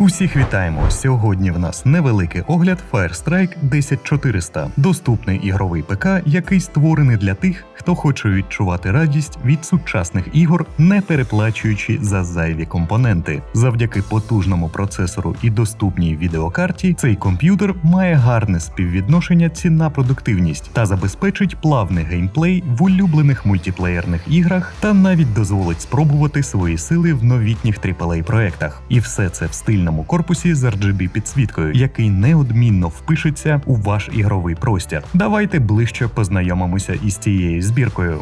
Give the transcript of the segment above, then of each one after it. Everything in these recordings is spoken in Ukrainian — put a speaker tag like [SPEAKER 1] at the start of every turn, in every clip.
[SPEAKER 1] Усіх вітаємо! Сьогодні в нас невеликий огляд Firestrike 10400, доступний ігровий ПК, який створений для тих, хто хоче відчувати радість від сучасних ігор, не переплачуючи за зайві компоненти. Завдяки потужному процесору і доступній відеокарті, цей комп'ютер має гарне співвідношення ціна-продуктивність та забезпечить плавний геймплей в улюблених мультиплеєрних іграх та навіть дозволить спробувати свої сили в новітніх aaa проектах. І все це в стильному корпусі з RGB підсвіткою, який неодмінно впишеться у ваш ігровий простір. Давайте ближче познайомимося із цією збіркою.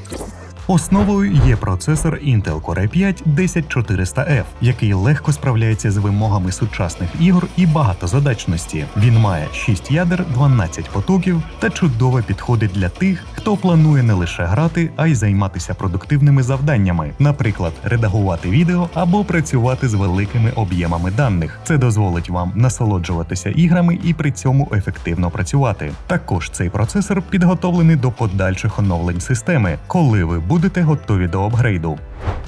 [SPEAKER 1] Основою є процесор Intel Core 5 10400F, який легко справляється з вимогами сучасних ігор і багатозадачності. Він має 6 ядер, 12 потоків та чудово підходить для тих, хто планує не лише грати, а й займатися продуктивними завданнями, наприклад, редагувати відео або працювати з великими об'ємами даних. Це дозволить вам насолоджуватися іграми і при цьому ефективно працювати. Також цей процесор підготовлений до подальших оновлень системи, коли ви будете готові до апгрейду.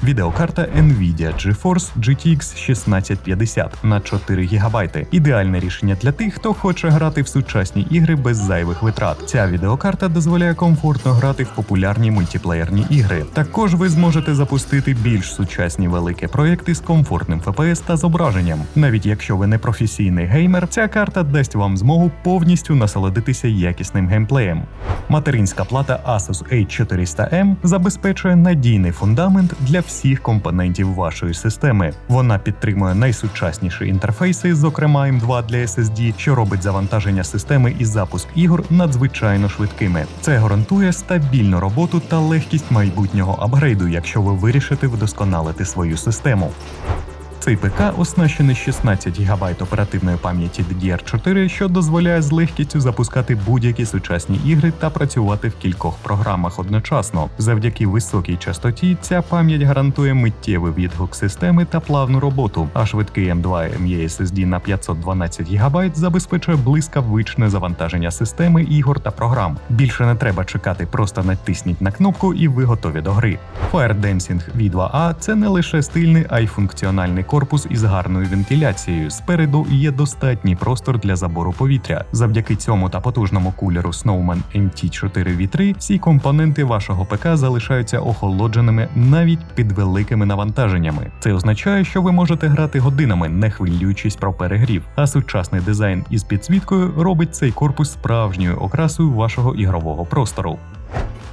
[SPEAKER 1] Відеокарта Nvidia GeForce GTX 1650 на 4 ГБ. Ідеальне рішення для тих, хто хоче грати в сучасні ігри без зайвих витрат. Ця відеокарта дозволяє комфортно грати в популярні мультиплеєрні ігри. Також ви зможете запустити більш сучасні великі проекти з комфортним FPS та зображенням. Навіть якщо ви не професійний геймер, ця карта дасть вам змогу повністю насолодитися якісним геймплеєм. Материнська плата Asus A400M забезпечує надійний фундамент для всіх компонентів вашої системи. Вона підтримує найсучасніші інтерфейси, зокрема M2 для SSD, що робить завантаження системи і запуск ігор надзвичайно швидкими. Це гарантує стабільну роботу та легкість майбутнього апгрейду, якщо ви вирішите вдосконалити свою систему. Цей ПК оснащений 16 ГБ оперативної пам'яті DDR4, що дозволяє з легкістю запускати будь-які сучасні ігри та працювати в кількох програмах одночасно. Завдяки високій частоті ця пам'ять гарантує миттєвий відгук системи та плавну роботу, а швидкий M2 ME SSD на 512 ГБ забезпечує блискавичне завантаження системи ігор та програм. Більше не треба чекати, просто натисніть на кнопку і ви готові до гри. Fire Dancing V2A – це не лише стильний, а й функціональний корпус із гарною вентиляцією. Спереду є достатній простор для забору повітря. Завдяки цьому та потужному кулеру Snowman MT4V3 всі компоненти вашого ПК залишаються охолодженими навіть під великими навантаженнями. Це означає, що ви можете грати годинами, не хвилюючись про перегрів. А сучасний дизайн із підсвіткою робить цей корпус справжньою окрасою вашого ігрового простору.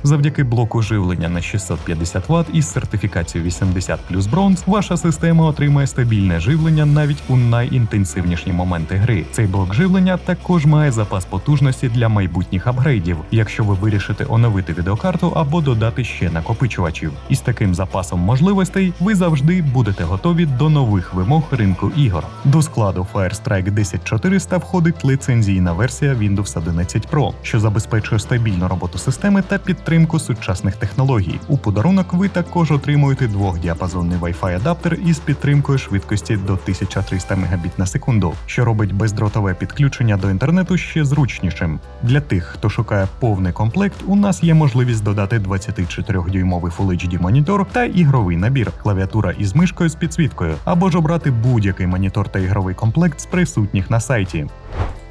[SPEAKER 1] Завдяки блоку живлення на 650 Вт із сертифікацією 80 плюс бронз, ваша система отримає стабільне живлення навіть у найінтенсивніші моменти гри. Цей блок живлення також має запас потужності для майбутніх апгрейдів, якщо ви вирішите оновити відеокарту або додати ще накопичувачів. Із таким запасом можливостей ви завжди будете готові до нових вимог ринку ігор. До складу Firestrike 10400 входить лицензійна версія Windows 11 Pro, що забезпечує стабільну роботу системи та підтримку сучасних технологій. У подарунок ви також отримуєте двохдіапазонний Wi-Fi адаптер із підтримкою швидкості до 1300 Мбіт на секунду, що робить бездротове підключення до інтернету ще зручнішим. Для тих, хто шукає повний комплект, у нас є можливість додати 24-дюймовий Full HD монітор та ігровий набір, клавіатура із мишкою з підсвіткою, або ж обрати будь-який монітор та ігровий комплект з присутніх на сайті.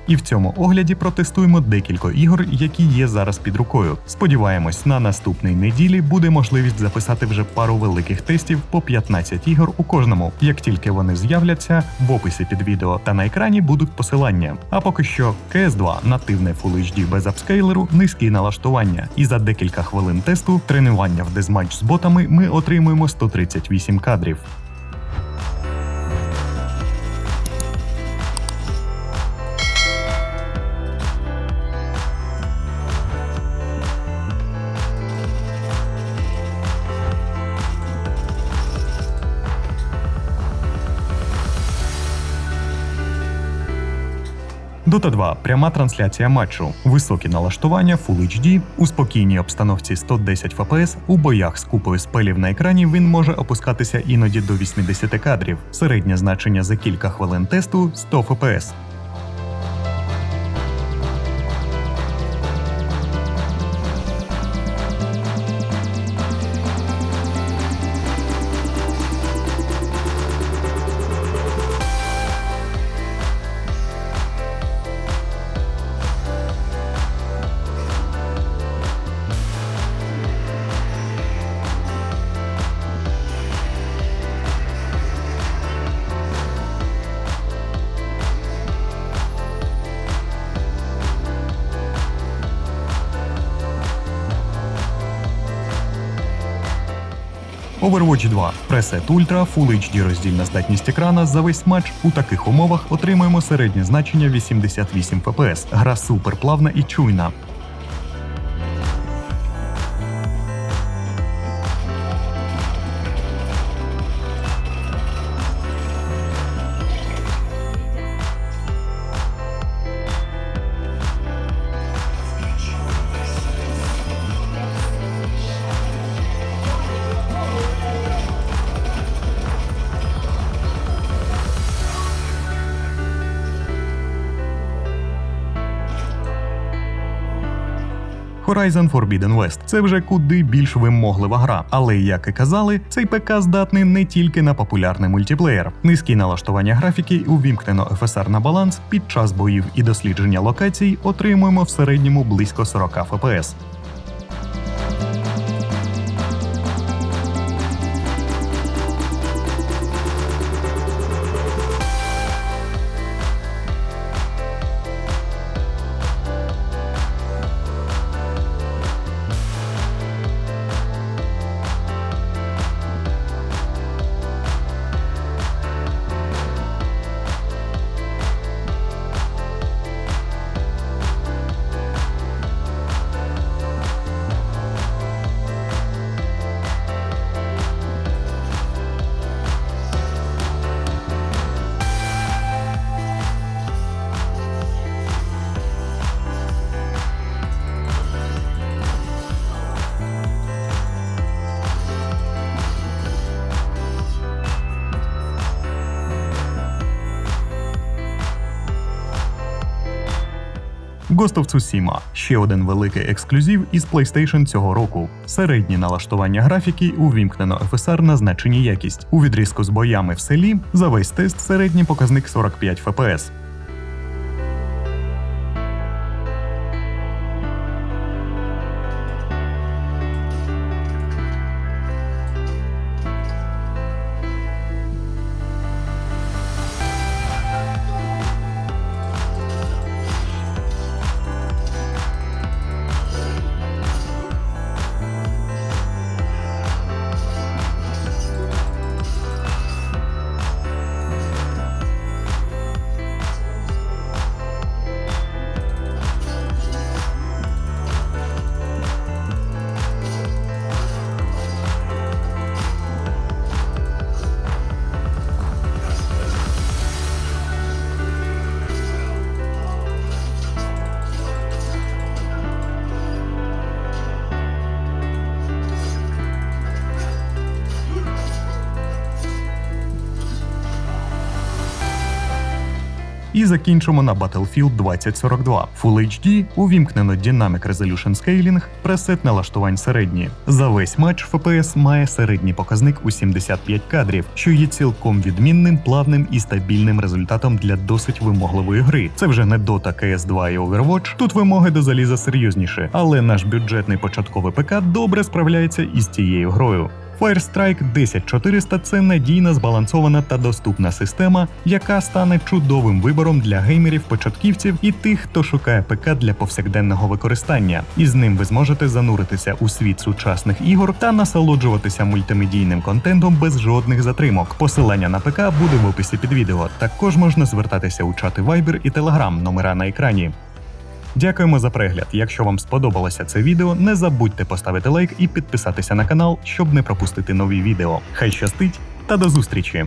[SPEAKER 1] І в цьому огляді протестуємо декілька ігор, які є зараз під рукою. Сподіваємось, на наступній неділі буде можливість записати вже пару великих тестів по 15 ігор у кожному. Як тільки вони з'являться, в описі під відео та на екрані будуть посилання. А поки що CS2 нативне Full HD без апскейлеру, низькі налаштування. І за декілька хвилин тесту тренування в дезматч з ботами ми отримуємо 138 кадрів. Dota 2 пряма трансляція матчу, високі налаштування Full HD, у спокійній обстановці 110 FPS, у боях з купою спелів на екрані він може опускатися іноді до 80 кадрів. Середнє значення за кілька хвилин тесту 100 FPS. Overwatch 2. Preset Ultra, Full HD роздільна здатність екрана за весь матч у таких умовах отримуємо середнє значення 88 FPS. Гра суперплавна і чуйна. Horizon Forbidden West це вже куди більш вимоглива гра. Але як і казали, цей ПК здатний не тільки на популярний мультиплеєр. Низькі налаштування графіки, увімкнено FSR на баланс під час боїв і дослідження локацій отримуємо в середньому близько 40 FPS. Ghost of Tsushima – ще один великий ексклюзив із PlayStation цього року. Середні налаштування графіки увімкнено FSR на значенні якість. У відрізку з боями в селі за весь тест середній показник 45 FPS. І закінчимо на Battlefield 2042. Full HD, увімкнено Dynamic Resolution Scaling, пресет налаштувань середні. За весь матч FPS має середній показник у 75 кадрів, що є цілком відмінним, плавним і стабільним результатом для досить вимогливої гри. Це вже не Dota, CS2 і Overwatch. Тут вимоги до заліза серйозніші, але наш бюджетний початковий ПК добре справляється із цією грою. Firestrike 10400 – це надійна, збалансована та доступна система, яка стане чудовим вибором для геймерів-початківців і тих, хто шукає ПК для повсякденного використання. І з ним ви зможете зануритися у світ сучасних ігор та насолоджуватися мультимедійним контентом без жодних затримок. Посилання на ПК буде в описі під відео. Також можна звертатися у чати Viber і Telegram, номера на екрані. Дякуємо за перегляд. Якщо вам сподобалося це відео, не забудьте поставити лайк і підписатися на канал, щоб не пропустити нові відео. Хай щастить та до зустрічі!